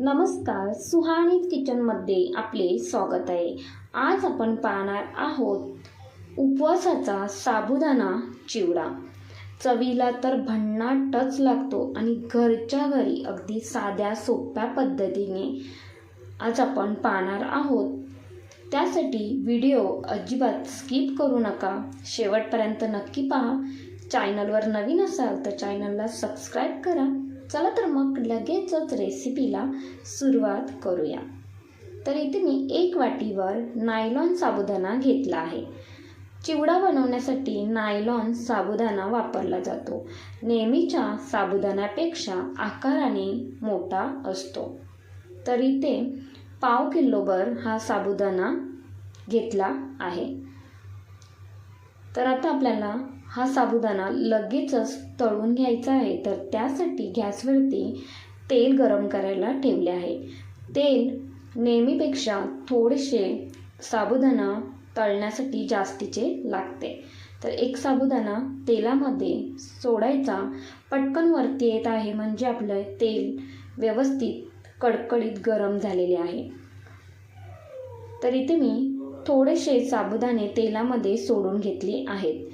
नमस्कार सुहाणी किचनमध्ये आपले स्वागत आहे. आज आपण पाहणार आहोत उपवासाचा साबुदाणा चिवडा. चवीला तर भन्नाटच लागतो आणि घरच्या घरी अगदी साध्या सोप्या पद्धतीने आज आपण पाहणार आहोत. त्यासाठी व्हिडिओ अजिबात स्किप करू नका. शेवटपर्यंत नक्की पहा. चॅनलवर नवीन असाल तर चॅनलला सबस्क्राईब करा. चला तर मग लगेचच रेसिपीला सुरुवात करूया. तर इथे मी एक वाटीवर नायलॉन साबुदाणा घेतला आहे. चिवडा बनवण्यासाठी नायलॉन साबुदाणा वापरला जातो. नेहमीच्या साबुदाण्यापेक्षा आकाराने मोठा असतो. तर इथे पाव किलोभर हा साबुदाणा घेतला आहे. तर आता आपल्याला हा साबुदाणा लगेचच तळून घ्यायचा आहे. तर त्यासाठी गॅसवरती तेल गरम करायला ठेवले आहे. तेल नेहमीपेक्षा थोडेसे साबुदाणा तळण्यासाठी जास्तीचे लागते. तर एक साबुदाणा तेलामध्ये सोडायचा. पटकन वरती येत आहे म्हणजे आपलं तेल व्यवस्थित कडकडीत गरम झालेले आहे. तर इथे मी थोडेसे साबुदाणे तेलामध्ये सोडून घेतले आहेत.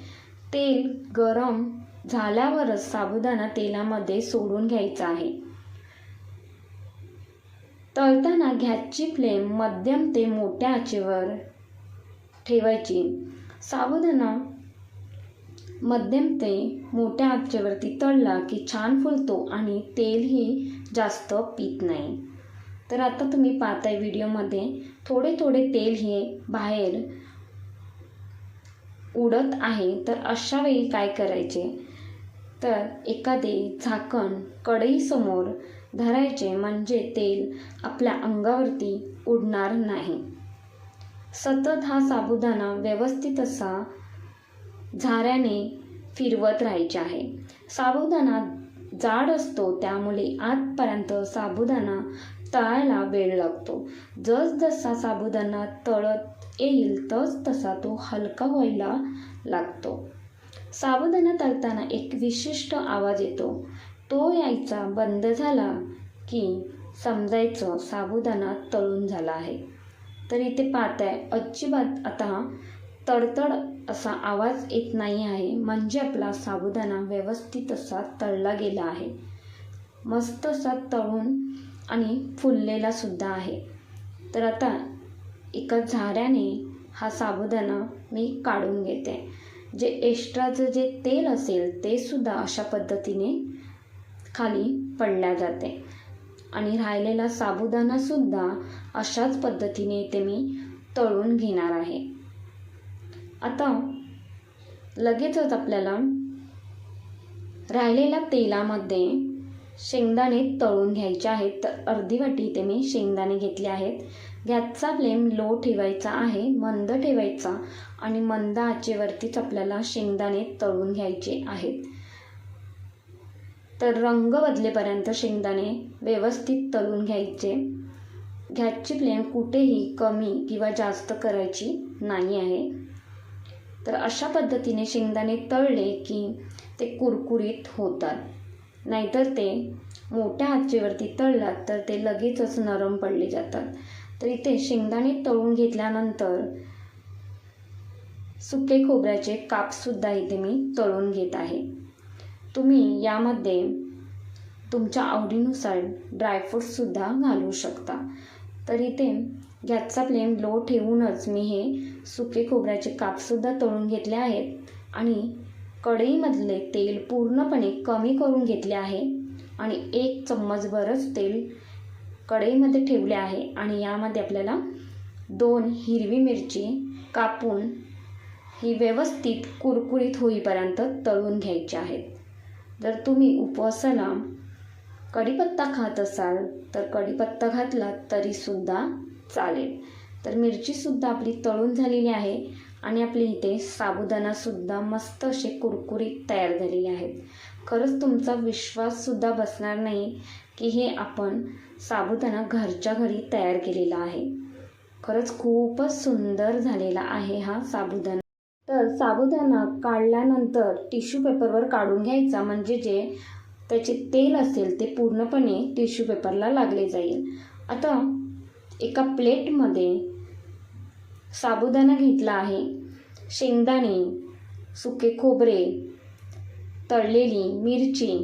तेल गरम झाल्यावरच साबुदाणा तेलामध्ये सोडून घ्यायचा आहे. तळताना गॅसची फ्लेम मध्यम ते मोठ्या आचेवर ठेवायची. साबुदाणा मध्यम ते मोठ्या आचेवरती तळला की छान फुलतो आणि तेलही जास्त पित नाही. तर आता तुम्ही पाहताय व्हिडिओमध्ये थोडे थोडे तेल हे बाहेर उडत आहे तर अशा वेळी काय करायचे? तर एखादे झाकण कढईसमोर धरायचे म्हणजे तेल आपल्या अंगावरती उडणार नाही. सतत हा साबुदाणा व्यवस्थित असा झाऱ्याने फिरवत राहायचे आहे. साबुदाणा जाड असतो त्यामुळे आतपर्यंत साबुदाणा तळायला वेळ लागतो. जसजसा साबुदाणा तळत येईल तस तसा तो हलका व्हायला लागतो. साबुदाणा तळताना एक विशिष्ट आवाज येतो. तो यायचा बंद झाला की समजायचं साबुदाणा तळून झाला आहे. तर इथे पाहताय अजिबात आता तडतड असा आवाज येत नाही आहे. म्हणजे आपला साबुदाणा व्यवस्थित असा तळला गेला आहे. मस्त असा तळून आणि फुललेला सुद्धा आहे. तर आता एका झाऱ्याने हा साबुदाणा मी काढून घेते. जे एक्स्ट्राचं जे तेल असेल ते सुद्धा अशा पद्धतीने खाली पडल्या जाते. आणि राहिलेला साबुदाणासुद्धा अशाच पद्धतीने ते मी तळून घेणार आहे. आता लगेचच आपल्याला राहिलेल्या तेलामध्ये शेंगदाणे तळून घ्यायचे आहेत. तर अर्धी वाटी इथे मी शेंगदाणे घेतले आहेत. गॅसचा फ्लेम लो ठेवायचा आहे मंद ठेवायचा आणि मंद आचेवरतीच आपल्याला शेंगदाणे तळून घ्यायचे आहेत. तर रंग बदलेपर्यंत शेंगदाणे व्यवस्थित तळून घ्यायचे. गॅसची फ्लेम कुठेही कमी किंवा जास्त करायची नाही आहे. तर अशा पद्धतीने शेंगदाणे तळले की ते कुरकुरीत होतात. नाहीतर ते मोठ्या आचेवरती तळलात तर ते लगेचच नरम पडले जातात. तर इथे शेंगदाणे तळून घेतल्यानंतर सुके खोबऱ्याचे कापसुद्धा इथे मी तळून घेत आहे. तुम्ही यामध्ये तुमच्या आवडीनुसार ड्रायफ्रूट्ससुद्धा घालू शकता. तर इथे गॅसचा फ्लेम लो ठेवूनच मी हे सुके खोबऱ्याचे कापसुद्धा तळून घेतले आहेत आणि कढईमधले तेल पूर्णपणे कमी करून घेतले आहे आणि एक चम्मचभरच तेल कढईमध्ये ठेवले आहे आणि यामध्ये आपल्याला दोन हिरवी मिरची कापून ही व्यवस्थित कुरकुरीत होईपर्यंत तळून घ्यायची आहेत. जर तुम्ही उपवासाला कढीपत्ता खात असाल तर कढीपत्ता घातला तरीसुद्धा चालेल. तर मिरचीसुद्धा आपली तळून झालेली आहे. आणि आपली इथे साबुदाणासुद्धा मस्त असे कुरकुरीत तयार झालेले आहेत खरंच तुमचा विश्वाससुद्धा बसणार नाही की हे आपण साबुदाणा घरच्या घरी तयार केलेला आहे. खरंच खूपच सुंदर झालेला आहे हा साबुदाणा. तर साबुदाणा काढल्यानंतर टिश्यू पेपरवर काढून घ्यायचा म्हणजे जे त्याचे तेल असेल ते पूर्णपणे टिश्यू पेपरला लागले जाईल. आता एका प्लेटमध्ये साबुदाणा घेतला आहे. शेंगदाणे सुके खोबरे तळलेली मिरची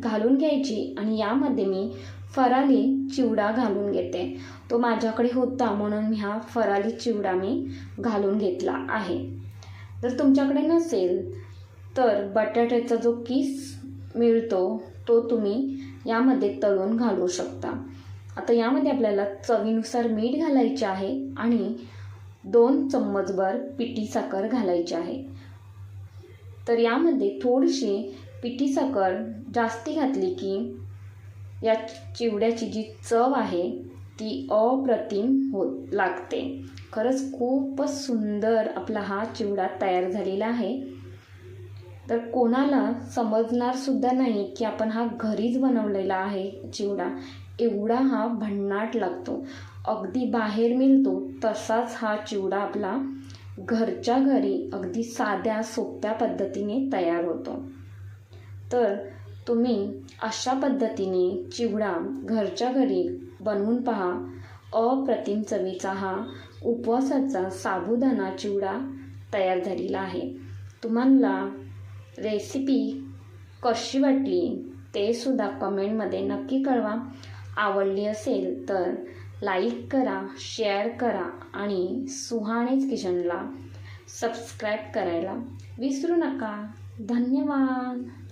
घालून घ्यायची आणि यामध्ये मी फराली चिवडा घालून घेते. तो माझ्याकडे होता म्हणून मी हा फराली चिवडा मी घालून घेतला आहे. जर तुमच्याकडे नसेल तर बटाट्याचा जो किस मिळतो तो तुम्ही यामध्ये तळून घालू शकता. आता यामध्ये आपल्याला चवीनुसार मीठ घालायचे आहे आणि दोन चम्मचभर पिठी साखर घालायची आहे. तर यामध्ये थोडीशी पिठी साखर जास्ती घातली की या चिवड्याची जी चव आहे ती अप्रतिम होत लागते. खरंच खूपच सुंदर आपला हा चिवडा तयार झालेला आहे. तर कोणाला समजणारसुद्धा नाही की आपण हा घरीच बनवलेला आहे चिवडा. एवढा हा भन्नाट लागतो. अगदी बाहेर मिळतो तसाच हा चिवडा आपला घरच्या घरी अगदी साध्या सोप्या पद्धतीने तयार होतो. तर तुम्ही अशा पद्धतीने चिवडा घरच्या घरी बनवून पहा. अप्रतिम चवीचा हा उपवासाचा साबुदाणा चिवडा तयार झालेला आहे. तुम्हाला रेसिपी कशी वाटली ते सुद्धा कमेंटमध्ये नक्की कळवा. आवडली असेल तर लाईक करा शेअर करा आणि सुहाणेच किचनला सबस्क्राईब करायला विसरू नका. धन्यवाद.